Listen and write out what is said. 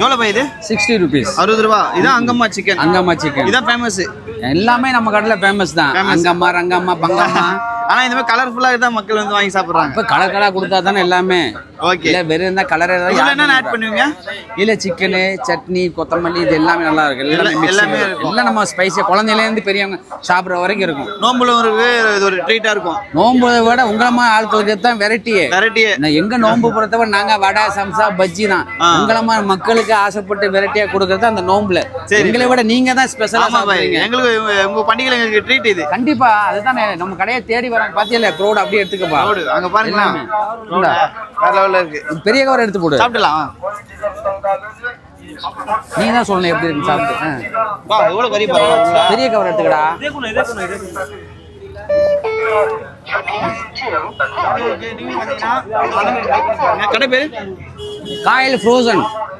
எவ்வளோ பா இது? Sixty rupees. அறுபது ரூபா. இதான் அங்கம்மா சிக்கன் அங்கம்மா சிக்கன் இதான் ஃபேமஸ் எல்லாமே நம்ம கடையில் ஃபேமஸ் தான். அங்கம்மா ரங்கம்மா பங்கம்மா. ஆனா இந்த மாதிரி கலர்ஃபுல்லாக தான் மக்கள் வந்து வாங்கி சாப்பிடுறாங்க. இப்போ கலர் கலராக கொடுத்தா தானே எல்லாமே? ஓகே. இல்லை வெறும் இருந்தால் கலர் என்ன ஆட் பண்ணுவீங்க? இல்லை சிக்கனு சட்னி கொத்தமல்லி இது எல்லாமே நல்லா இருக்கு. எல்லாமே எல்லாமே. எல்லாம் நம்ம ஸ்பைஸியாக குழந்தையிலேருந்து பெரியவங்க சாப்பிட்ற வரைக்கும் இருக்கும். நோம்புலவருக்கு இது ஒரு ட்ரீட்டா இருக்கும். நோம்பு விட உங்களமா ஆட்களுக்கு தான் வெரைட்டியே. வெரைட்டியே. நான் எங்க நோன்பு பொறுத்தவரை நாங்க வடை சம்சா பஜ்ஜி தான். உங்களமா மக்களுக்கு ஆசைப்பட்டு வெரைட்டியா கொடுக்கறது அந்த நோம்புல. எங்களை விட நீங்க தான் ஸ்பெஷலா எங்களுக்கு உங்க- பண்டிகைல எங்களுக்கு ட்ரீட் இது. கண்டிப்பா அதுதானே. நம்ம கடையை தேடி வராங்க. பாத்தியல க்ரோட் அப்படியே எடுத்துக்கப்பா. அங்க பாருங்களா. வேற லெவல்ல இருக்கு. பெரிய கவர் எடுத்து போடு. சாப்பிடலாம் நீ தான் சொல்லணும் எப்படி இருக்கு சாப்பிட்டு. பெரிய கவர் எடுத்துக்கடா. கடை பேரு? காயல் ஃப்ரோசன்